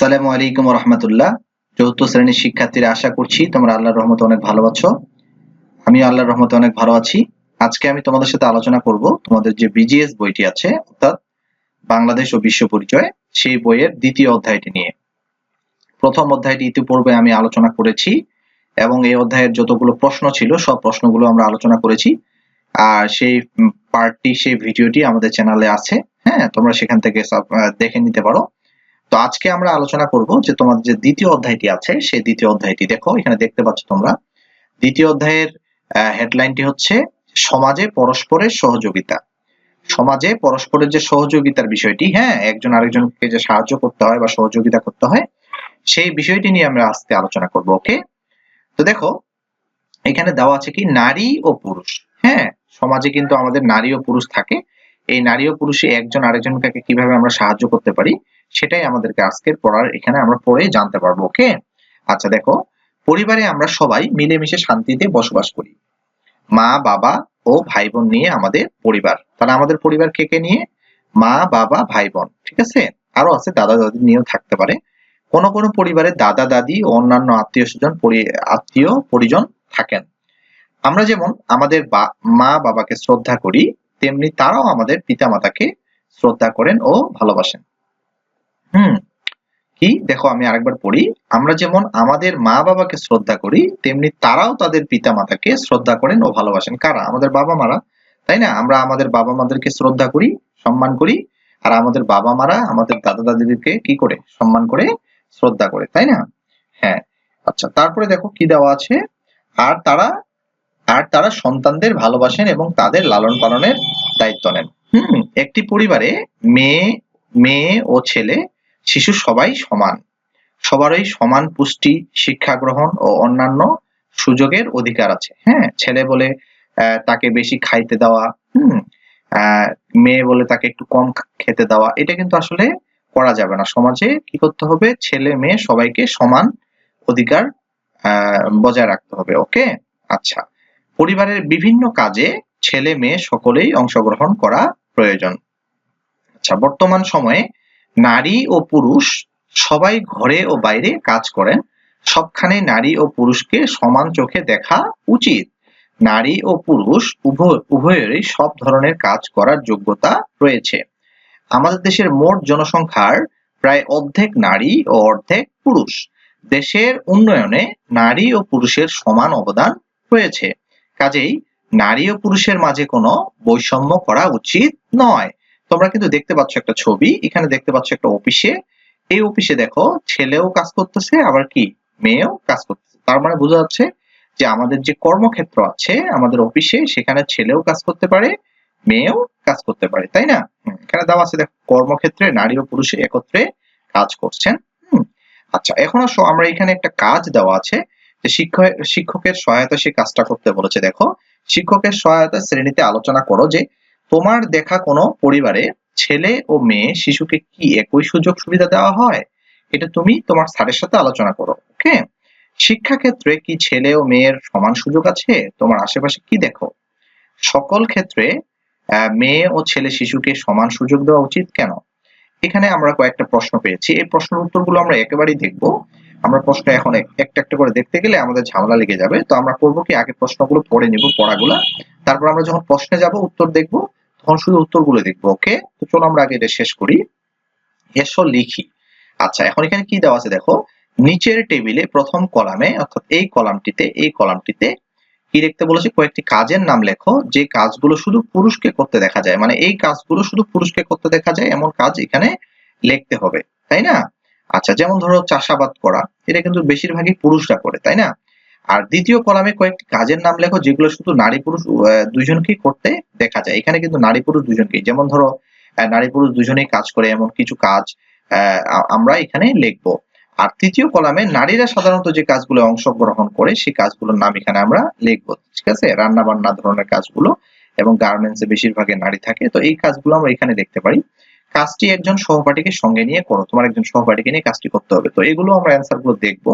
আসসালামু আলাইকুম রহমতুল্লাহ। চতুর্থ শ্রেণির শিক্ষার্থীরা আশা করছি তোমরা আল্লাহর রহমতে অনেক ভালো আছো। আমি আল্লাহর রহমতে অনেক ভালো আছি। আজকে আমি তোমাদের সাথে আলোচনা করব তোমাদের যে বিজিএস বইটি আছে, অর্থাৎ বাংলাদেশ ও বিশ্ব পরিচয়, সেই বইয়ের দ্বিতীয় অধ্যায়টি নিয়ে। প্রথম অধ্যায়টি ইতিপূর্বে আমি আলোচনা করেছি এবং এই অধ্যায়ের যতগুলো প্রশ্ন ছিল, সব প্রশ্নগুলো আমরা আলোচনা করেছি। আর সেই পার্টটি সেই ভিডিওটি আমাদের চ্যানেলে আছে। হ্যাঁ তোমরা সেখান থেকে দেখে নিতে পারো। তো আজকে আমরা আলোচনা করব যে তোমাদের যে দ্বিতীয় অধ্যায়টি আছে, সেই দ্বিতীয় অধ্যায়টি দেখো, এখানে দেখতে পাচ্ছ তোমরা। দ্বিতীয় অধ্যায়ের হেডলাইনটি হচ্ছে, সমাজে পরস্পরের সহযোগিতা। সমাজে পরস্পরের যে সহযোগিতার বিষয়টি হ্যাঁ একজন আরেকজনকে যে সাহায্য করতে হয় বা সহযোগিতা করতে হয়, সেই বিষয়টি নিয়ে আমরা আজকে আলোচনা করব, ওকে? তো দেখো, এখানে দেওয়া আছে কি, নারী ও পুরুষ। হ্যাঁ সমাজে কিন্তু আমাদের নারী ও পুরুষ থাকে। এই নারী ও পুরুষে একজন আরেকজনকে কীভাবে আমরা সাহায্য করতে পারি সেটাই আমাদেরকে আজকের পড়ার এখানে আমরা পড়ে জানতে পারব, ওকে? আচ্ছা দেখো, পরিবারে আমরা সবাই মিলেমিশে শান্তিতে বসবাস করি। মা, বাবা ও ভাই বোন নিয়ে আমাদের পরিবার। তাহলে আমাদের পরিবার কে কে নিয়ে? মা, বাবা ভাই বোন ঠিক আছে? আরও আছে দাদা দাদি নিয়েও থাকতে পারে। কোন কোন পরিবারে দাদা দাদি ও অন্যান্য আত্মীয় স্বজন আত্মীয় পরিজন থাকেন। আমরা যেমন আমাদের মা বাবাকে শ্রদ্ধা করি, তেমনি তারাও আমাদের পিতামাতাকে শ্রদ্ধা করেন ও ভালোবাসেন। হুম। কি? দেখো, আমি আরেকবার পড়ি। আমরা যেমন আমাদের মা বাবাকে শ্রদ্ধা করি, তেমনি তারাও তাদের পিতা মাতাকে শ্রদ্ধা করেন ও ভালোবাসেন। কারা? আমাদের বাবা মারা তাই না? আমরা আমাদের বাবা মাদেরকে শ্রদ্ধা করি, সম্মান করি, আর আমাদের বাবা মারা আমাদের দাদা দাদিদেরকে কি করে? সম্মান করে, শ্রদ্ধা করে। তাই না? হ্যাঁ। আচ্ছা তারপরে দেখো কি দেওয়া আছে? আর তারা আর তারা সন্তানদের ভালোবাসেন এবং তাদের লালন পালনের দায়িত্ব নেন। হুম, একটি পরিবারে মেয়ে মেয়ে ও ছেলে শিশু সবাই সমান। সবারই সমান পুষ্টি, শিক্ষা গ্রহণ ও অন্যান্য সুযোগের অধিকার আছে। হ্যাঁ ছেলে বলে তাকে বেশি খাইতে দেওয়া, হুম মেয়ে বলে তাকে একটু কম খেতে দেওয়া, এটা কিন্তু আসলে করা যাবে না। সমাজে কি করতে হবে? ছেলে, মেয়ে সবাইকে সমান অধিকার বজায় রাখতে হবে, ওকে? আচ্ছা পরিবারের বিভিন্ন কাজে ছেলে, মেয়ে সকলেই অংশগ্রহণ করা প্রয়োজন। আচ্ছা বর্তমান সময়ে নারী ও পুরুষ সবাই ঘরে ও বাইরে কাজ করেন। সবখানে নারী ও পুরুষকে সমান চোখে দেখা উচিত। নারী ও পুরুষ উভয়, উভয়েরই সব ধরনের কাজ করার যোগ্যতা রয়েছে। আমাদের দেশের মোট জনসংখ্যার প্রায় অর্ধেক নারী ও অর্ধেক পুরুষ। দেশের উন্নয়নে নারী ও পুরুষের সমান অবদান রয়েছে। কাজেই নারী ও পুরুষের মাঝে কোনো বৈষম্য করা উচিত নয়। তোমরা কিন্তু দেখতে পাচ্ছ একটা ছবি, এখানে দেখতে পাচ্ছ একটা অফিসে। এই অফিসে দেখো, ছেলেও কাজ করতেছে, আবার কি? মেয়েও কাজ করতেছে। তার মানে বোঝা যাচ্ছে যে আমাদের যে কর্মক্ষেত্র আছে আমাদের অফিসে, সেখানে ছেলেও কাজ করতে পারে, মেয়েও কাজ করতে পারে, তাই না? এখানে দেওয়া আছে দেখো, কর্মক্ষেত্রে নারী ও পুরুষে একত্রে কাজ করছেন। আচ্ছা এখন আসো, আমরা এখানে একটা কাজ দেওয়া আছে, যে শিক্ষক, শিক্ষকের সহায়তা সে কাজটা করতে বলেছে। দেখো, শিক্ষকের সহায়তা শ্রেণীতে আলোচনা করো যে তোমার দেখা কোনো পরিবারে ছেলে ও মেয়ে শিশুকে কি একই সুযোগ সুবিধা দেওয়া হয়? এটা তুমি তোমার স্যারের সাথে আলোচনা করো ওকে শিক্ষাক্ষেত্রে কি ছেলে ও মেয়ের সমান সুযোগ আছে? তোমার আশেপাশে কি দেখো? সকল ক্ষেত্রে মেয়ে ও ছেলে শিশুকে সমান সুযোগ দেওয়া উচিত কেন? এখানে আমরা কয়েকটা প্রশ্ন পেয়েছি। এই প্রশ্নের উত্তরগুলো আমরা একেবারেই দেখব। আমরা প্রশ্ন এখন এক- একটা একটা করে দেখতে গেলে আমাদের ঝামেলা লেগে যাবে। তো আমরা করব কি? আগে প্রশ্নগুলো পড়ে নিব, পড়াগুলা। তারপর আমরা যখন প্রশ্নে যাব, উত্তর দেখব। তখন শুধু উত্তরগুলো দেখব, ওকে? তো চলো আমরা আগে এটা শেষ করি। এসো লিখি। আচ্ছা এখন এখানে কি দেওয়া আছে দেখো? নিচের টেবিলে প্রথম কলামে, অর্থাৎ এই কলামটিতে এই কলামটিতে কি লিখতে বলেছে? কয়েকটি কাজের নাম লেখো, যে কাজগুলো শুধু পুরুষকে করতে দেখা যায়। মানে এই কাজগুলো শুধু পুরুষকে করতে দেখা যায়, এমন কাজ এখানে লিখতে হবে, তাই না? আচ্ছা যেমন ধরো চাষাবাদ করা, এটা কিন্তু বেশিরভাগই পুরুষরা করে, তাই না? আর দ্বিতীয় কলামে কয়েকটি কাজের নাম লেখো, যেগুলো শুধু নারী পুরুষ দুইজনকেই করতে দেখা যায়। এখানে কিন্তু নারী পুরুষ দুজনকেই। যেমন ধরো নারী পুরুষ দুজনেই কাজ করে, এমন কিছু কাজ আমরা এখানে লিখব। আর তৃতীয় কলামে নারীরা সাধারণত যে কাজগুলো অংশগ্রহণ করে, সেই কাজগুলোর নাম এখানে আমরা লিখব। ঠিক আছে? রান্না বান্না ধরনের কাজগুলো এবং গার্মেন্টসে বেশিরভাগে নারী থাকে। তো এই কাজগুলো আমরা এখানে দেখতে পারি। কাজটি একজন সহপাঠীকে সঙ্গে নিয়ে করো। তোমার একজন সহপাঠীকে নিয়ে কাজটি করতে হবে। তো এগুলো আমরা অ্যান্সারগুলো দেখব।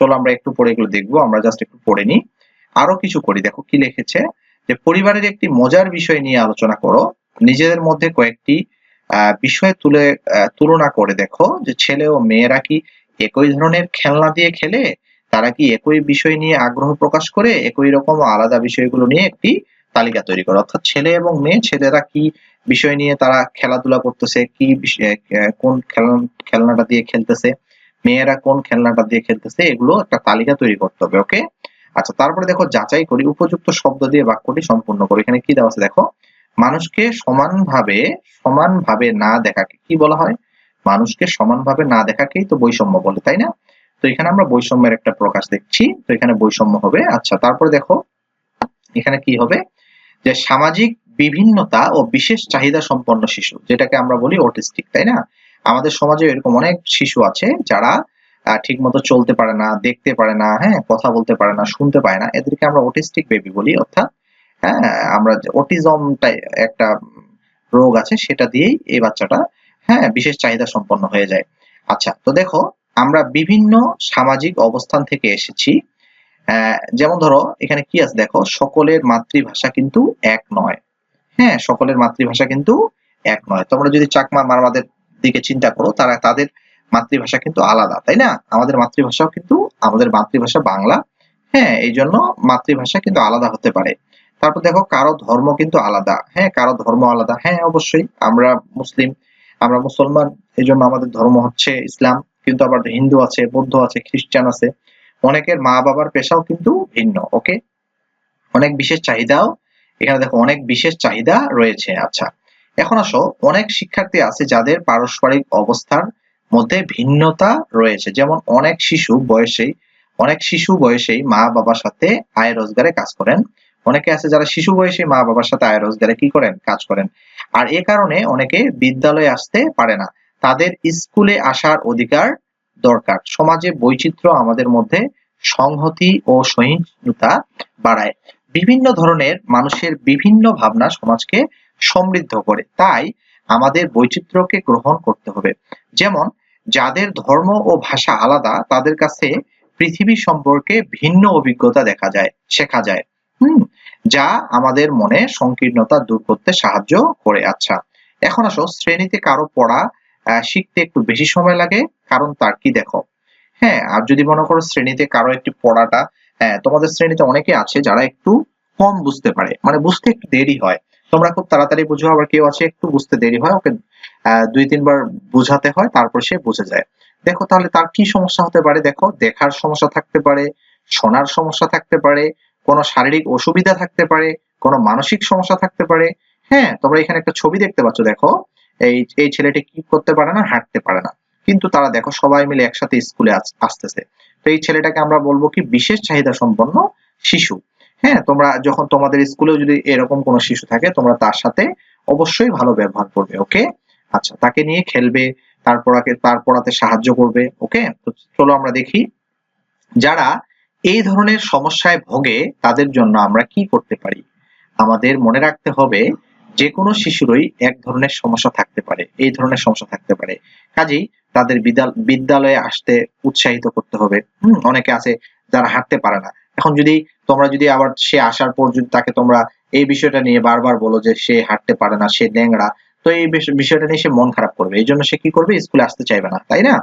চলো আমরা একটু পরে এগুলো দেখব, আমরা জাস্ট একটু পড়ে নিই। আরও কিছু করি, দেখো কি লিখেছে? যে পরিবারের একটি মজার বিষয় নিয়ে আলোচনা করো, নিজেদের মধ্যে কয়েকটি বিষয় তুলে তুলনা করে দেখো, যে ছেলে ও মেয়েরা কি একই ধরনের খেলনা দিয়ে খেলে? তারা কি একই বিষয় নিয়ে আগ্রহ প্রকাশ করে? একই রকম আলাদা বিষয়গুলো নিয়ে একটি তালিকা তৈরি করে। অর্থাৎ ছেলে এবং মেয়ে, ছেলেরা কি বিষয় নিয়ে তারা খেলাধুলা করতেছে? কি কোন খেলনা, খেলনাটা দিয়ে খেলতেছে? মেয়েরা কোন খেলনাটা দিয়ে খেলতেছে, এগুলো একটা তালিকা তৈরি করতে হবে ওকে আচ্ছা তারপরে দেখো যাচাই করি, উপযুক্ত শব্দ দিয়ে বাক্যটি সম্পূর্ণ করি। এখানে কি দেওয়া আছে দেখো? মানুষকে সমানভাবে সমানভাবে না দেখাকে, কি বলা হয়? মানুষকে সমানভাবে না দেখাকেই তো বৈষম্য বলে, তাই না? তো এখানে আমরা বৈষম্যের একটা প্রকাশ দেখছি, তো এখানে বৈষম্য হবে। আচ্ছা তারপরে দেখো, এখানে কি হবে? যে সামাজিক বিভিন্নতা ও বিশেষ চাহিদা সম্পন্ন শিশু, যেটাকে আমরা বলি অটিস্টিক তাই না? আমাদের সমাজে এরকম অনেক শিশু আছে যারা ঠিক মতো চলতে পারে না, দেখতে পারে না হ্যাঁ কথা বলতে পারে না, শুনতে পায় না। এদেরকে আমরা অটিস্টিক বেবি বলি, অর্থাৎ হ্যাঁ আমরা অটিজম একটা রোগ আছে সেটা দিয়েই এই বাচ্চাটা হ্যাঁ বিশেষ চাহিদা সম্পন্ন হয়ে যায়। আচ্ছা তো দেখো, আমরা বিভিন্ন সামাজিক অবস্থান থেকে এসেছি। যেমন ধরো, এখানে কি আছে দেখো, সকলের মাতৃভাষা কিন্তু এক নয়। হ্যাঁ সকলের মাতৃভাষা কিন্তু এক নয়। তোমরা যদি চাকমা মারমাদের দিকে চিন্তা করো, তারা তাদের মাতৃভাষা কিন্তু আলাদা, তাই না? আমাদের মাতৃভাষাও কিন্তু, আমাদের মাতৃভাষা বাংলা। হ্যাঁ এই জন্য মাতৃভাষা কিন্তু আলাদা হতে পারে। তারপর দেখো, কারও ধর্ম কিন্তু আলাদা। হ্যাঁ কারও ধর্ম আলাদা। হ্যাঁ অবশ্যই, আমরা মুসলিম, আমরা মুসলমান এই জন্য আমাদের ধর্ম হচ্ছে ইসলাম, কিন্তু আবার হিন্দু আছে, বৌদ্ধ আছে, খ্রিস্টান আছে। অনেকের মা বাবার পেশাও কিন্তু ভিন্ন ওকে অনেক বিশেষ চাহিদাও, এখানে দেখো, অনেক বিশেষ চাহিদা রয়েছে। আচ্ছা এখন আসো, অনেক শিক্ষার্থী আছে যাদের পারস্পরিক অবস্থার মধ্যে ভিন্নতা রয়েছে। যেমন অনেক শিশু বয়সেই, অনেক শিশু বয়সেই মা বাবার সাথে আয় রোজগারে কাজ করেন। অনেকে আছে যারা শিশু বয়সে মা বাবার সাথে আয় রোজগারে কি করেন? কাজ করেন। আর এ কারণে অনেকে বিদ্যালয়ে আসতে পারে না। তাদের স্কুলে আসার অধিকার দরকার। সমাজে বৈচিত্র্য আমাদের মধ্যে সংহতি ও সহিষ্ণুতা বাড়ায়। বিভিন্ন ধরনের মানুষের বিভিন্ন ভাবনা সমাজকে সমৃদ্ধ করে। তাই আমাদের বৈচিত্র্যকে গ্রহণ করতে হবে। যেমন, যাদের ধর্ম ও ভাষা আলাদা, তাদের কাছে পৃথিবী সম্পর্কে ভিন্ন অভিজ্ঞতা দেখা যায়, শেখা যায়। হুম, যা আমাদের মনে সংকীর্ণতা দূর করতে সাহায্য করে। আচ্ছা এখন আসো, শ্রেণীতে কারও পড়া শিখতে একটু বেশি সময় লাগে, কারণ তার কি দেখো? হ্যাঁ আর যদি মনে করো শ্রেণীতে কারও একটি পড়াটা হ্যাঁ তোমাদের শ্রেণীতে অনেকে আছে যারা একটু কম বুঝতে পারে মানে বুঝতে একটু দেরি হয়। তোমরা খুব তাড়াতাড়ি বুঝো, আবার কেউ আছে একটু বুঝতে দেরি হয়, ওকে দুই, তিনবার বুঝাতে হয়, তারপর সে বুঝে যায়। দেখো তাহলে তার কি সমস্যা হতে পারে? দেখো, দেখার সমস্যা থাকতে পারে, শোনার সমস্যা থাকতে পারে, কোনো শারীরিক অসুবিধা থাকতে পারে, কোনো মানসিক সমস্যা থাকতে পারে। হ্যাঁ তোমরা এখানে একটা ছবি দেখতে পাচ্ছ, দেখো। এই এই ছেলেটি কি করতে পারে না, হাঁটতে পারে না। কিন্তু তারা, দেখো, সবাই মিলে একসাথে স্কুলে আসতেছে। তো এই ছেলেটাকে আমরা বলব কি, বিশেষ চাহিদা সম্পন্ন শিশু। হ্যাঁ তোমরা যখন তোমাদের স্কুলেও যদি এরকম কোনো শিশু থাকে, তোমরা তার সাথে অবশ্যই ভালো ব্যবহার করবে ওকে আচ্ছা তাকে নিয়ে খেলবে তারপর তার পড়াতে সাহায্য করবে ওকে তো চলো আমরা দেখি, যারা এই ধরনের সমস্যায় ভোগে, তাদের জন্য আমরা কি করতে পারি? আমাদের মনে রাখতে হবে যে কোনো শিশুরই এক ধরনের সমস্যা থাকতে পারে, এই ধরনের সমস্যা থাকতে পারে। কাজেই তাদের বিদ্যালয়ে আসতে উৎসাহিত করতে হবে। হম, অনেকে আছে যারা হাঁটতে পারে না। এখন যদি তোমরা যদি আবার সে আসার পর যদি তাকে তোমরা এই বিষয়টা নিয়ে বারবার বলো যে সে হাঁটতে পারে না, সে ন্যাংরা তো এই বিষয়টা নিয়ে সে মন খারাপ করবে। এই জন্য সে কি করবে? স্কুলে আসতে চাইবে না, তাই না?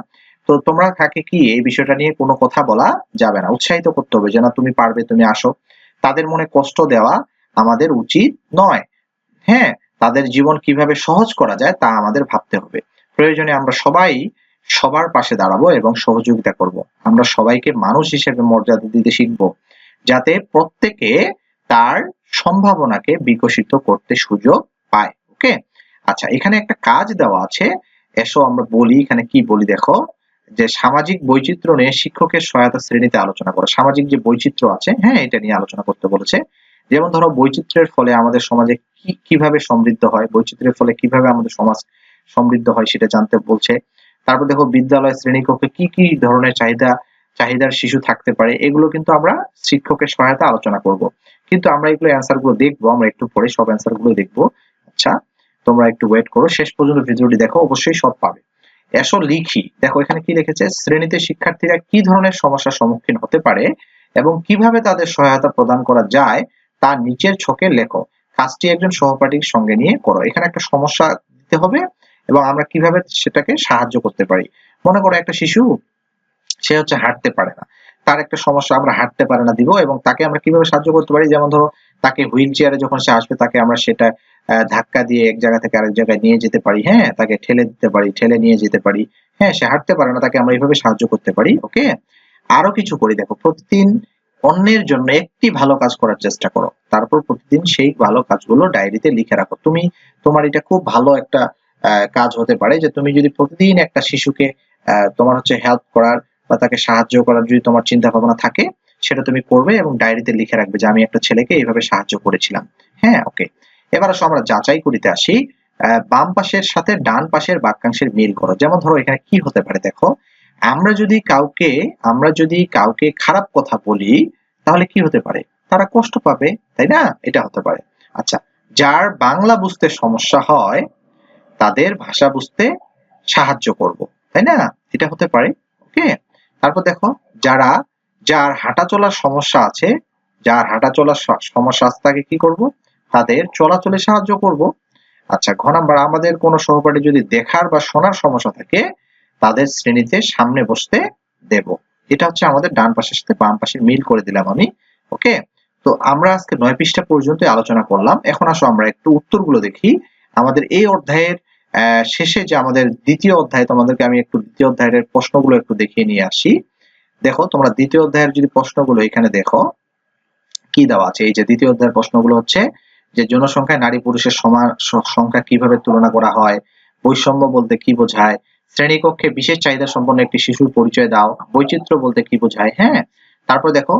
তো তোমরা তাকে কি এই বিষয়টা নিয়ে কোনো কথা বলা যাবে না? উৎসাহিত করতে হবে যে না, তুমি পারবে, তুমি আসো। তাদের মনে কষ্ট দেওয়া আমাদের উচিত নয়। হ্যাঁ তাদের জীবন কীভাবে সহজ করা যায় তা আমাদের ভাবতে হবে। প্রয়োজনে আমরা সবাই সবার পাশে দাঁড়াবো এবং সহযোগিতা করব। আমরা সবাইকে মানুষ হিসেবে মর্যাদা দিতে শিখব। যাতে প্রত্যেকে তার সম্ভাবনাকে বিকশিত করতে সুযোগ পায়, ওকে? আচ্ছা এখানে একটা কাজ দেওয়া আছে। এসো আমরা বলি, এখানে কি বলি দেখো? যে সামাজিক বৈচিত্র্য নিয়ে শিক্ষকের সহায়তা শ্রেণীতে আলোচনা করো। সামাজিক যে বৈচিত্র্য আছে হ্যাঁ এটা নিয়ে আলোচনা করতে বলেছে। যেমন ধরো, বৈচিত্র্যের ফলে আমাদের সমাজে কি, কীভাবে সমৃদ্ধ হয়, বৈচিত্র্যের ফলে কীভাবে আমাদের সমাজ সমৃদ্ধ হয় সেটা জানতে বলছে। তারপর দেখো, বিদ্যালয় শ্রেণীকক্ষে কি কি ধরনের চাহিদা চাহিদার শিশু থাকতে পারে, এগুলো কিন্তু আমরা শিক্ষকের সহায়তা আলোচনা করব। কিন্তু আমরা এগুলো অ্যান্সারগুলো দেখব, আমরা একটু পরে সব অ্যান্সারগুলো দেখব। আচ্ছা তোমরা একটু ওয়েট করো, শেষ পর্যন্ত ভিডিওটি দেখো, অবশ্যই সব পাবে। এসো লিখি। দেখো, এখানে কি লিখেছে? শ্রেণীতে শিক্ষার্থীরা কি ধরনের সমস্যার সম্মুখীন হতে পারে এবং কীভাবে তাদের সহায়তা প্রদান করা যায় তা নিচের ছকে লেখো। কাজটি একজন সহপাঠীর সঙ্গে নিয়ে করো। এখানে একটা সমস্যা দিতে হবে এবং আমরা কীভাবে সেটাকে সাহায্য করতে পারি। মনে করো একটা শিশু সে হচ্ছে হাঁটতে পারে না। তার একটা সমস্যা, আমরা হাঁটতে পারে না দিব এবং তাকে আমরা কীভাবে সাহায্য করতে পারি? যেমন ধরো, তাকে হুইল চেয়ারে যখন সে আসবে, তাকে আমরা সেটা ধাক্কা দিয়ে এক জায়গা থেকে আরেক জায়গায় নিয়ে যেতে পারি হ্যাঁ? তাকে ঠেলে দিতে পারি, ঠেলে নিয়ে যেতে পারি হ্যাঁ? সে হাঁটতে পারে না, তাকে আমরা এইভাবে সাহায্য করতে পারি, ওকে? আরও কিছু করি, দেখো, প্রতিদিন অন্যের জন্য একটি ভালো কাজ করার চেষ্টা করো। তারপর প্রতিদিন সেই ভালো কাজগুলো ডায়েরিতে লিখে রাখো। তুমি, তোমার এটা খুব ভালো একটা কাজ হতে পারে যে তুমি যদি প্রতিদিন একটা শিশুকে তোমার হচ্ছে হেল্প করার বা তাকে সাহায্য করার যদি তোমার চিন্তা ভাবনা থাকে, সেটা তুমি করবে এবং ডায়েরিতে লিখে রাখবে যে আমি একটা ছেলেকে এইভাবে সাহায্য করেছিলাম। হ্যাঁ ওকে এবার আসো আমরা যাচাই করিতে আসি। বাম পাশের সাথে ডান পাশের বাক্যাংশের মিল করো। যেমন ধরো এখানে কি হতে পারে দেখো, আমরা যদি কাউকে, আমরা যদি কাউকে খারাপ কথা বলি, তাহলে কি হতে পারে? তারা কষ্ট পাবে, তাই না? এটা হতে পারে। আচ্ছা যার বাংলা বুঝতে সমস্যা হয়, তাদের ভাষা বুঝতে সাহায্য করব, তাই না? এটা হতে পারে ওকে তারপর দেখো, যারা, যার হাঁটা চলার সমস্যা আছে, যার হাঁটা চলার সমস্যা আছে, তাকে কি করব? তাদের চলাচলে সাহায্য করব। আচ্ছা ঘ নাম্বার, আমাদের কোনো সহপাঠী যদি দেখার বা শোনার সমস্যা থাকে, তাদের শ্রেণীতে সামনে বসতে দেব। এটা হচ্ছে আমাদের ডান পাশের সাথে বাম পাশে মিল করে দিলাম আমি, ওকে? তো আমরা আজকে নয় পৃষ্ঠা পর্যন্ত আলোচনা করলাম। এখন আসো, আমরা একটু উত্তরগুলো দেখি। আমাদের এই অধ্যায়ের শেষে যে আমাদের দ্বিতীয় অধ্যায় তোমাদেরকে আমি একটু দ্বিতীয় অধ্যায়ের প্রশ্নগুলো একটু দেখিয়ে নিয়ে আসি। দেখো, তোমরা দ্বিতীয় অধ্যায়ের যদি প্রশ্নগুলো এখানে দেখো, কি দেওয়া আছে? এই যে দ্বিতীয় অধ্যায়ের প্রশ্নগুলো হচ্ছে যে, জনসংখ্যায় নারী পুরুষের সমান সংখ্যা কীভাবে তুলনা করা হয়? বৈষম্য বলতে কি বোঝায়? শ্রেণীকক্ষে বিশেষ চাহিদা সম্পন্ন একটি শিশুর পরিচয় দাও। বৈচিত্র্য বলতে কি বোঝায়? হ্যাঁ? তারপর দেখো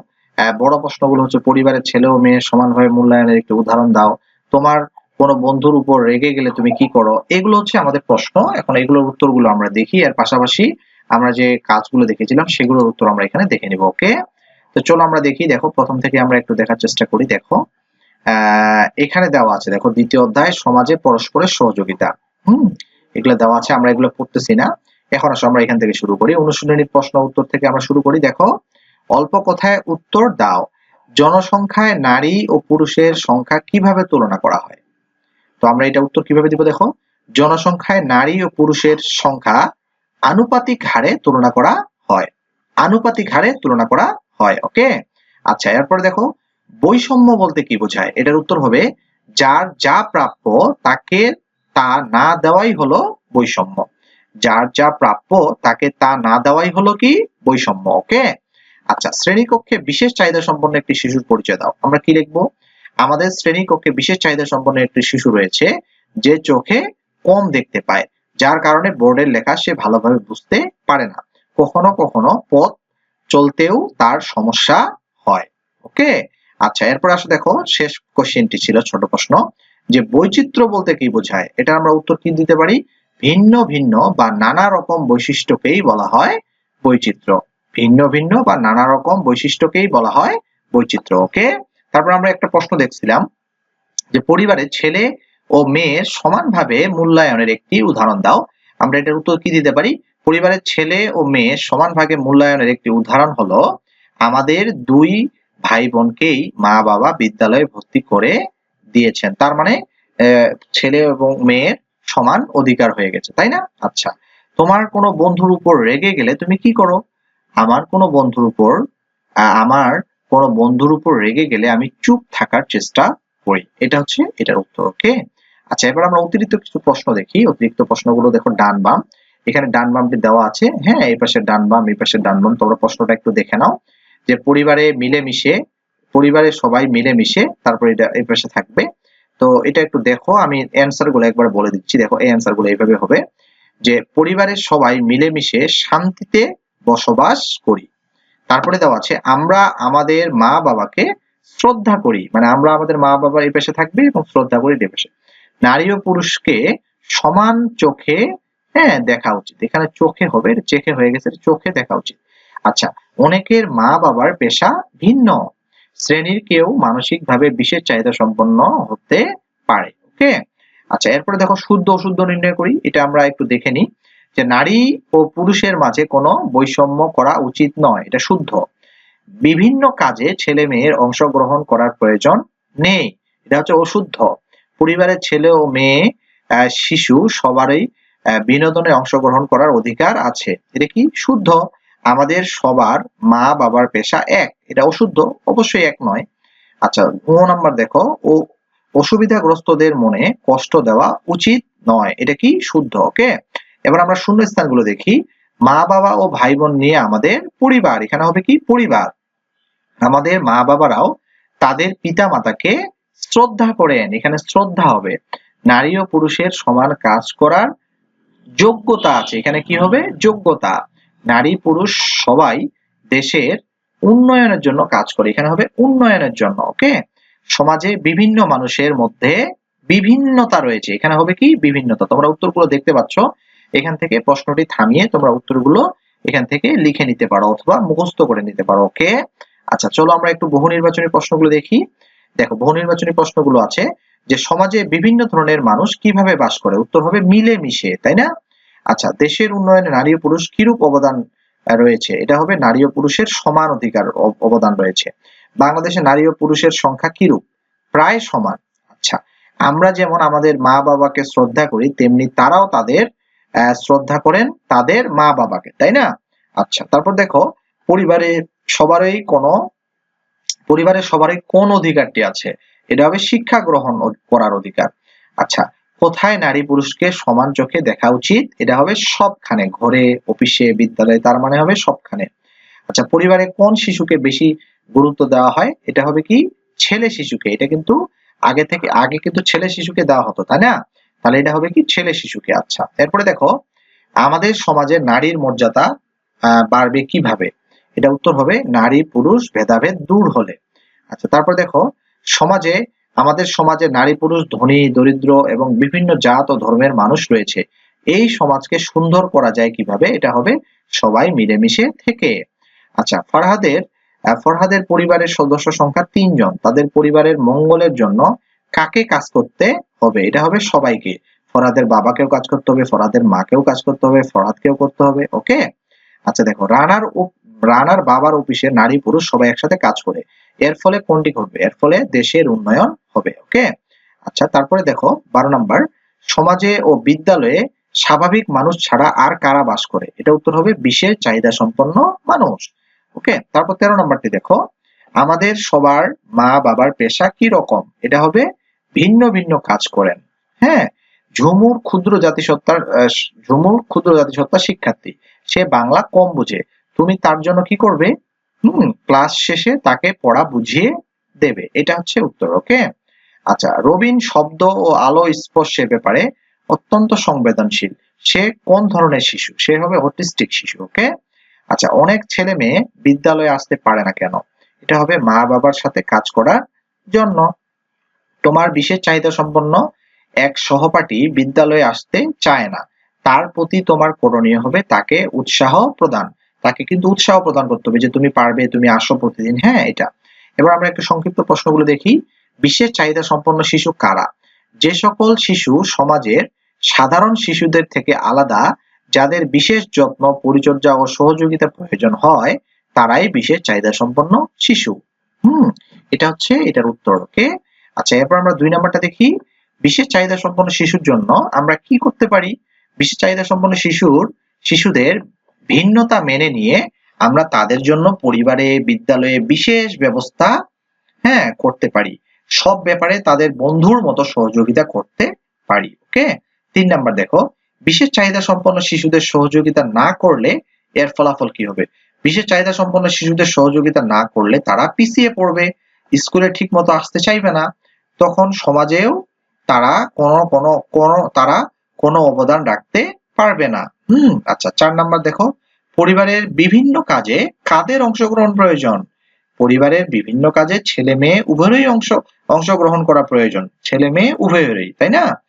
বড় প্রশ্নগুলো হচ্ছে, পরিবারের ছেলে ও মেয়ে সমানভাবে মূল্যায়নের একটি উদাহরণ দাও। তোমার কোনো বন্ধুর উপর রেগে গেলে তুমি কি করো? এগুলো হচ্ছে আমাদের প্রশ্ন। এখন এগুলোর উত্তরগুলো আমরা দেখি। আর পাশাপাশি আমরা যে কাজগুলো দেখেছিলাম, সেগুলোর উত্তর আমরা এখানে দেখে নিব, ওকে? তো চলো আমরা দেখি। দেখো, প্রথম থেকে আমরা একটু দেখার চেষ্টা করি, দেখো। এখানে দেওয়া আছে, দেখো, দ্বিতীয় অধ্যায়, সমাজে পরস্পরের সহযোগিতা। হুম, এগুলো দেওয়া আছে, আমরা এগুলো পড়তেছি না। এখন আসো, আমরা এখান থেকে শুরু করি। অনুশীলনীর প্রশ্ন উত্তর থেকে আমরা শুরু করি, দেখো। অল্প কথায় উত্তর দাও। জনসংখ্যায় নারী ও পুরুষের সংখ্যা কীভাবে তুলনা করা হয়? তো আমরা এটা উত্তর কীভাবে দিব দেখো? জনসংখ্যায় নারী ও পুরুষের সংখ্যা আনুপাতিক হারে তুলনা করা হয়। আনুপাতিক হারে তুলনা করা হয়, ওকে? আচ্ছা এরপর দেখো, বৈষম্য বলতে কি বোঝায়? এটার উত্তর হবে, যার যা প্রাপ্য তাকে তা না দেওয়াই হলো বৈষম্য। যার যা প্রাপ্য তাকে তা না দেওয়াই হলো কি? বৈষম্য, ওকে? আচ্ছা শ্রেণীকক্ষে বিশেষ চাহিদা সম্পন্ন একটি শিশুর পরিচয় দাও। আমরা কি লিখব? আমাদের শ্রেণীকক্ষে বিশেষ চাহিদা সম্পন্ন একটি শিশু রয়েছে যে চোখে কম দেখতে পায়, যার কারণে বোর্ডের লেখা সে ভালোভাবে বুঝতে পারে না। কখনো কখনো পথ চলতেও তার সমস্যা হয়। ওকে? আচ্ছা এরপর আসো দেখো, শেষ কোশ্চেনটি ছিল ছোট প্রশ্ন। যে বৈচিত্র্য বলতে কি বোঝায়? এটা আমরা উত্তর কি দিতে পারি? ভিন্ন ভিন্ন বা নানা রকম বৈশিষ্ট্যকেই বলা হয় বৈচিত্র্য। ভিন্ন ভিন্ন বা নানা রকম বৈশিষ্ট্যকেই বলা হয় বৈচিত্র্য। ওকে? তারপর আমরা একটা প্রশ্ন দেখছিলাম যে পরিবারের ছেলে ও মেয়ের সমানভাবে মূল্যায়নের একটি উদাহরণ দাও। আমরা এটার উত্তর কি দিতে পারি? পরিবারের ছেলে ও মেয়ে সমানভাবে মূল্যায়নের একটি উদাহরণ হলো, আমাদের দুই ভাই বোনকেই মা বাবা বিদ্যালয়ে ভর্তি করে দিয়েছেন। তার মানে ছেলে এবং মেয়ের সমান অধিকার হয়ে গেছে, তাই না? আচ্ছা তোমার কোনো বন্ধুর উপর রেগে গেলে তুমি কি করো? আমার কোনো বন্ধুর উপর আমার কোনো বন্ধুর উপর রেগে গেলে আমি চুপ থাকার চেষ্টা করি। এটা হচ্ছে এটার উত্তর, ওকে? আচ্ছা এবার আমরা অতিরিক্ত কিছু প্রশ্ন দেখি। অতিরিক্ত প্রশ্নগুলো দেখো ডান বাম। এখানে ডান বামটি দেওয়া আছে। হ্যাঁ এই পাশে ডান বাম, এই পাশে ডান বাম। তোমরা প্রশ্নটা একটু দেখে নাও। যে পরিবারে মিলেমিশে পরিবারের সবাই মিলেমিশে তারপর এটা এই পাশে থাকবে। তো এটা একটু দেখো, আমি অ্যান্সারগুলো একবার বলে দিচ্ছি। দেখো, এই অ্যান্সারগুলো এইভাবে হবে। যে পরিবারের সবাই মিলেমিশে শান্তিতে বসবাস করি। তারপরে দেওয়া আছে, আমরা আমাদের মা বাবাকে শ্রদ্ধা করি। মানে আমরা আমাদের মা বাবার এই পেশে থাকবে এবং শ্রদ্ধা করি এই পাশে। নারী ও পুরুষকে সমান চোখে হ্যাঁ দেখা উচিত। এখানে চোখে হবে চেখে হয়ে গেছে চোখে দেখা উচিত। আচ্ছা অনেকের মা বাবার পেশা ভিন্ন। শ্রেণির কেউ মানসিকভাবে বিশেষ চাহিদা সম্পন্ন হতে পারে, ওকে? আচ্ছা এরপরে দেখো শুদ্ধ অশুদ্ধ নির্ণয় করি, এটা আমরা একটু দেখে নিই। যে নারী ও পুরুষের মাঝে কোনো বৈষম্য করা উচিত নয়, এটা শুদ্ধ। বিভিন্ন কাজে ছেলে মেয়ের অংশগ্রহণ করার প্রয়োজন নেই, এটা হচ্ছে অশুদ্ধ। পরিবারের ছেলে ও মেয়ে শিশু সবারই বিনোদনে অংশগ্রহণ করার অধিকার আছে। এটা কি শুদ্ধ? আমাদের সবার মা বাবার পেশা এক, এটা অশুদ্ধ? অবশ্যই এক নয়। আচ্ছা ও নাম্বার দেখো, ও, অসুবিধাগ্রস্তদের মনে কষ্ট দেওয়া উচিত নয়, এটা কি শুদ্ধ? ওকে? এবার আমরা শূন্য স্থানগুলো দেখি। মা, বাবা ও ভাই বোন নিয়ে আমাদের পরিবার। এখানে হবে কি? পরিবার। আমাদের মা, বাবারাও তাদের পিতা মাতাকে শ্রদ্ধা করেন এখানে শ্রদ্ধা হবে। নারী ও পুরুষের সমান কাজ করার যোগ্যতা আছে। এখানে কি হবে? যোগ্যতা। নারী, পুরুষ সবাই দেশের উন্নয়নের জন্য কাজ করে। এখানে হবে উন্নয়নের জন্য, ওকে? সমাজে বিভিন্ন মানুষের মধ্যে বিভিন্নতা রয়েছে। এখানে হবে কি? বিভিন্নতা। তোমরা উত্তরগুলো দেখতে পাচ্ছ। এখান থেকে প্রশ্নটি থামিয়ে তোমরা উত্তরগুলো এখান থেকে লিখে নিতে পারো অথবা মুখস্থ করে নিতে পারো, ওকে? আচ্ছা চলো আমরা একটু বহু নির্বাচনী প্রশ্নগুলো দেখি। দেখো, বহু নির্বাচনী প্রশ্নগুলো আছে যে সমাজে বিভিন্ন ধরনের মানুষ কীভাবে বাস করে? উত্তর হবে মিলে মিশে তাই না? আচ্ছা দেশের উন্নয়নে নারী ও পুরুষ কিরূপ অবদান রয়েছে? এটা হবে নারী ও পুরুষের সমান অধিকার অবদান রয়েছে। বাংলাদেশে নারী ও পুরুষের সংখ্যা কিরূপ? প্রায় সমান। আচ্ছা আমরা যেমন আমাদের মা বাবাকে শ্রদ্ধা করি, তেমনি তারাও তাদের শ্রদ্ধা করেন তাদের মা বাবাকে, তাই না? আচ্ছা তারপর দেখো, পরিবারে সবারই কোনো পরিবারের সবারই কোন অধিকারটি আছে? এটা হবে শিক্ষা গ্রহণ করার অধিকার। আচ্ছা কোথায় নারী পুরুষকে সমান চোখে দেখা উচিত? এটা হবে সবখানে, ঘরে, অফিসে, বিদ্যালয়ে, তার মানে হবে সবখানে। আচ্ছা পরিবারে কোন শিশুকে বেশি গুরুত্ব দেওয়া হয়? এটা হবে কি? ছেলে শিশুকে। এটা কিন্তু আগে থেকে, আগে কিন্তু ছেলে শিশুকে দেওয়া হতো, তাই না? তাহলে এটা হবে কি ছেলে শিশুকে। আচ্ছা এরপরে দেখো, আমাদের সমাজে নারীর মর্যাদা বাড়বে কীভাবে? এটা উত্তর হবে, নারী, পুরুষ, ভেদাভেদ দূর হলে। আচ্ছা তারপর দেখো, সমাজে, আমাদের সমাজে নারী, পুরুষ, ধনী, দরিদ্র এবং বিভিন্ন জাত ও ধর্মের মানুষ রয়েছে। এই সমাজকে সুন্দর করা যায় কীভাবে? এটা হবে সবাই মিলেমিশে থেকে। আচ্ছা ফরহাদের ফরহাদের পরিবারের সদস্য সংখ্যা তিনজন। তাদের পরিবারের মঙ্গলের জন্য কাকে কাজ করতে হবে? এটা হবে সবাইকে। ফরাদের বাবাকেও কাজ করতে হবে, ফরাদের মাকেও কাজ করতে হবে ফরহাদকেও করতে হবে, ওকে? আচ্ছা দেখো, রানার রানার বাবার অফিসে নারী পুরুষ সবাই একসাথে কাজ করে। এর ফলে কোনটি ঘটবে? এর ফলে দেশের উন্নয়ন হবে, ওকে? আচ্ছা তারপরে দেখো, বারো নাম্বার, সমাজে ও বিদ্যালয়ে স্বাভাবিক মানুষ ছাড়া আর কারা বাস করে? এটা উত্তর হবে বিশেষ চাহিদা সম্পন্ন মানুষ, ওকে? তারপর তেরো নাম্বারটি দেখো, আমাদের সবার মা বাবার পেশা কি রকম এটা হবে ভিন্ন ভিন্ন কাজ করেন। হ্যাঁ ঝুমুর ক্ষুদ্র জাতিসত্তার ঝুমুর ক্ষুদ্র জাতিসত্তার শিক্ষার্থী। সে বাংলা কম বুঝে। তুমি তার জন্য কি করবে? হুম, ক্লাস শেষে তাকে পড়া বুঝিয়ে দেবে। এটা হচ্ছে উত্তর, ওকে? আচ্ছা রবিন শব্দ ও আলো স্পর্শের ব্যাপারে অত্যন্ত সংবেদনশীল। সে কোন ধরনের শিশু? সে হবে অটিস্টিক শিশু, ওকে? আচ্ছা অনেক ছেলে মেয়ে বিদ্যালয়ে আসতে পারে না কেন? এটা হবে মা বাবার সাথে কাজ করার জন্য। তোমার বিশেষ চাহিদা সম্পন্ন এক সহপাঠী বিদ্যালয়ে আসতে চায় না। তার প্রতি তোমার করণীয় হবে তাকে উৎসাহ প্রদান। তাকে কিন্তু উৎসাহ প্রদান করতে হবে যে তুমি পারবে, তুমি আসো প্রতিদিন। হ্যাঁ এটা। এবার আমরা একটু সংক্ষিপ্ত প্রশ্নগুলো দেখি। বিশেষ চাহিদা সম্পন্ন শিশু কারা? যে সকল শিশু সমাজের সাধারণ শিশুদের থেকে আলাদা, যাদের বিশেষ যত্ন, পরিচর্যা ও সহযোগিতা প্রয়োজন হয়, তারাই বিশেষ চাহিদা সম্পন্ন শিশু। হুম, এটা হচ্ছে এটার উত্তর, ওকে? আচ্ছা এরপর আমরা দুই নাম্বারটা দেখি। বিশেষ চাহিদা সম্পন্ন শিশুর জন্য আমরা কি করতে পারি? বিশেষ চাহিদা সম্পন্ন শিশুর, শিশুদের ভিন্নতা মেনে নিয়ে আমরা তাদের জন্য পরিবারে, বিদ্যালয়ে বিশেষ ব্যবস্থা হ্যাঁ করতে পারি। সব ব্যাপারে তাদের বন্ধুর মতো সহযোগিতা করতে পারি, ওকে? তিন নাম্বার দেখো, বিশেষ চাহিদা সম্পন্ন শিশুদের সহযোগিতা না করলে এর ফলাফল কি হবে? বিশেষ চাহিদা সম্পন্ন শিশুদের সহযোগিতা না করলে তারা পিছিয়ে পড়বে, স্কুলে ঠিক মতো আসতে চাইবে না তখন সমাজেও তারা কোনো কোনো কোনো, তারা কোনো অবদান রাখতে পারবে না। হুম আচ্ছা চার নাম্বার দেখো। পরিবারের বিভিন্ন কাজে কাদের অংশগ্রহণ প্রয়োজন? পরিবারের বিভিন্ন কাজে ছেলে মেয়ে উভয়েরই অংশ, অংশগ্রহণ করা প্রয়োজন। ছেলে মেয়ে উভয়েরই, তাই না?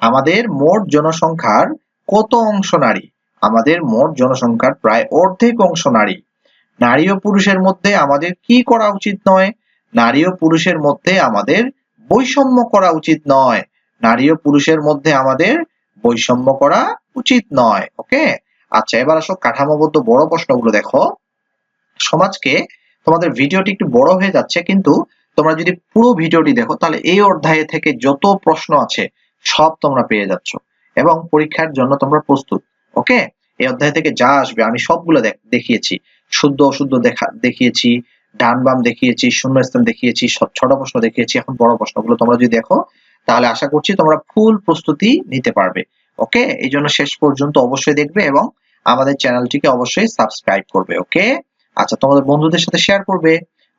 আমাদের মোট জনসংখ্যার কত অংশ নারী? আমাদের মোট জনসংখ্যার প্রায় অর্ধেক অংশ নারী। নারী ও পুরুষের মধ্যে আমাদের কি করা উচিত নয়? নারী ও পুরুষের মধ্যে আমাদের বৈষম্য করা উচিত নয়। নারী ও পুরুষের মধ্যে আমাদের বৈষম্য করা উচিত নয় ওকে আচ্ছা এবার আসো কাঠামোবদ্ধ বড় প্রশ্নগুলো দেখো। সমাজকে তোমাদের ভিডিওটি একটু বড় হয়ে যাচ্ছে, কিন্তু তোমরা যদি পুরো ভিডিওটি দেখো, তাহলে এই অধ্যায়ে থেকে যত প্রশ্ন আছে, সব তোমরা পেয়ে যাচ্ছ এবং পরীক্ষার জন্য তোমরা প্রস্তুত ওকে এই অধ্যায় থেকে যা আসবে, আমি সবগুলো দেখ- দেখিয়েছি। শুদ্ধ, অশুদ্ধ দেখা, দেখিয়েছি ডান বাম দেখিয়েছি, শূন্য স্থান দেখিয়েছি ছোট প্রশ্ন দেখিয়েছি, এখন বড় প্রশ্নগুলো তোমরা যদি দেখো, তাহলে আশা করছি তোমরা ফুল প্রস্তুতি নিতে পারবে। ওকে এই জন্য শেষ পর্যন্ত অবশ্যই দেখবে এবং আমাদের চ্যানেলটিকে অবশ্যই সাবস্ক্রাইব করবে ওকে আচ্ছা তোমাদের বন্ধুদের সাথে শেয়ার করবে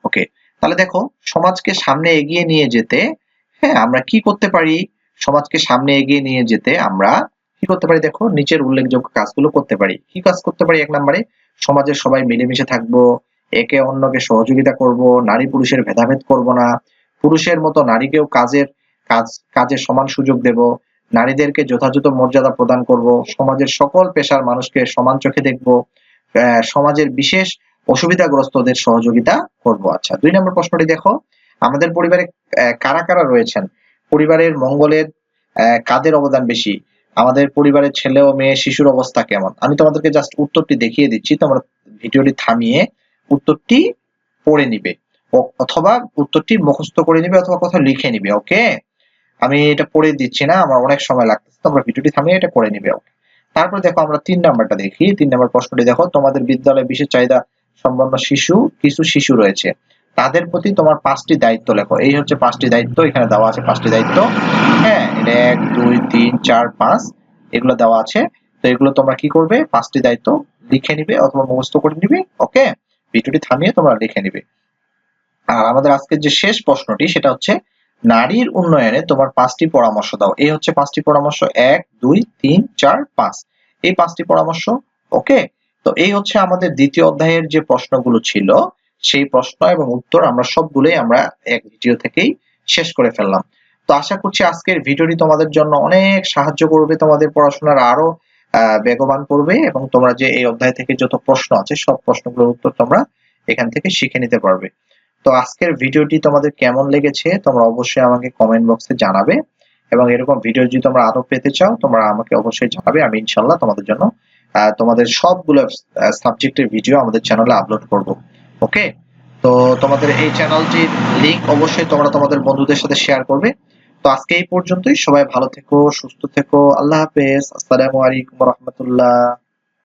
ওকে তাহলে দেখো, সমাজকে সামনে এগিয়ে নিয়ে যেতে হ্যাঁ আমরা কি করতে পারি? সমাজকে সামনে এগিয়ে নিয়ে যেতে আমরা কি করতে পারি? দেখো, নিচের উল্লেখযোগ্য কাজগুলো করতে পারি। কি কাজ করতে পারি এক নম্বরে? সমাজের সবাই মিলেমিশে থাকব একে অন্যকে সহযোগিতা করব, নারী পুরুষের ভেদাভেদ করব না। পুরুষের মতো নারীকেও কাজের, কাজ, কাজের সমান সুযোগ দেব। নারীদেরকে যথাযথ মর্যাদা প্রদান করব। সমাজের সকল পেশার মানুষকে সমান চোখে দেখব। সমাজের বিশেষ অসুবিধাগ্রস্তদের সহযোগিতা করব। আচ্ছা দুই নম্বর প্রশ্নটি দেখো। আমাদের পরিবারে কারা কারা রয়েছেন? পরিবারের মঙ্গলের কাদের অবদান বেশি? আমাদের পরিবারের ছেলে ও মেয়ে, শিশুর অবস্থা কেমন? আমি তোমাদেরকে জাস্ট উত্তরটি দেখিয়ে দিচ্ছি। তোমরা ভিডিওটি থামিয়ে উত্তরটি পড়ে নিবে। অথবা উত্তরটি মুখস্থ করে নিবে অথবা কোথাও লিখে নিবে, ওকে? আমি এটা পড়ে দিচ্ছি না, আমার অনেক সময় লাগতেছে, তোমরা ভিডিওটি থামিয়ে এটা করে নিবে, ওকে? তারপরে দেখো আমরা তিন নাম্বারটা দেখি। তিন নাম্বার প্রশ্নটি দেখো, তোমাদের বিদ্যালয়ে বিশেষ চাহিদা সম্পন্ন শিশু, কিছু শিশু রয়েছে। তাদের প্রতি তোমার পাঁচটি দায়িত্ব লেখো। এই হচ্ছে পাঁচটি দায়িত্ব, এখানে দেওয়া আছে পাঁচটি দায়িত্ব। হ্যাঁ এটা এক, দুই, তিন, চার, পাঁচ, এগুলো দেওয়া আছে। তো এগুলো তোমরা কি করবে? পাঁচটি দায়িত্ব লিখে নিবে অথবা মুখস্থ করে নিবে, ওকে? ভিডিওটি থামিয়ে তোমরা লিখে নিবে। আর আমাদের আজকের যে শেষ প্রশ্নটি, সেটা হচ্ছে, নারীর উন্নয়নে তোমার পাঁচটি পরামর্শ দাও। এই হচ্ছে পাঁচটি পরামর্শ, এক, দুই, তিন, চার, পাঁচ। এই পাঁচটি পরামর্শ, ওকে? তো এই হচ্ছে আমাদের দ্বিতীয় অধ্যায়ের যে প্রশ্নগুলো ছিল, সেই প্রশ্ন এবং উত্তর আমরা সবগুলোই আমরা এক ভিডিও থেকেই শেষ করে ফেললাম। তো আশা করছি আজকের ভিডিওটি তোমাদের জন্য অনেক সাহায্য করবে, তোমাদের পড়াশোনার আরও বেগবান করবে এবং তোমরা যে এই অধ্যায় থেকে যত প্রশ্ন আছে, সব প্রশ্নগুলোর উত্তর তোমরা এখান থেকে শিখে নিতে পারবে। তো আজকের ভিডিওটি তোমাদের কেমন লেগেছে, তোমরা অবশ্যই আমাকে কমেন্ট বক্সে জানাবে এবং এরকম ভিডিও যদি তোমরা আরও পেতে চাও, তোমরা আমাকে অবশ্যই জানাবে, আমি ইনশাল্লাহ তোমাদের জন্য তোমাদের সবগুলো সাবজেক্টের ভিডিও আমাদের চ্যানেলে আপলোড করব। ওকে তো তোমাদের এই চ্যানেলটির লিংক অবশ্যই তোমরা তোমাদের বন্ধুদের সাথে শেয়ার করবে। তো আজকে এই পর্যন্তই। সবাই ভালো থেকো সুস্থ থেকো। আল্লাহ হাফেজ। আসসালামু আলাইকুম রহমতুল্লাহ।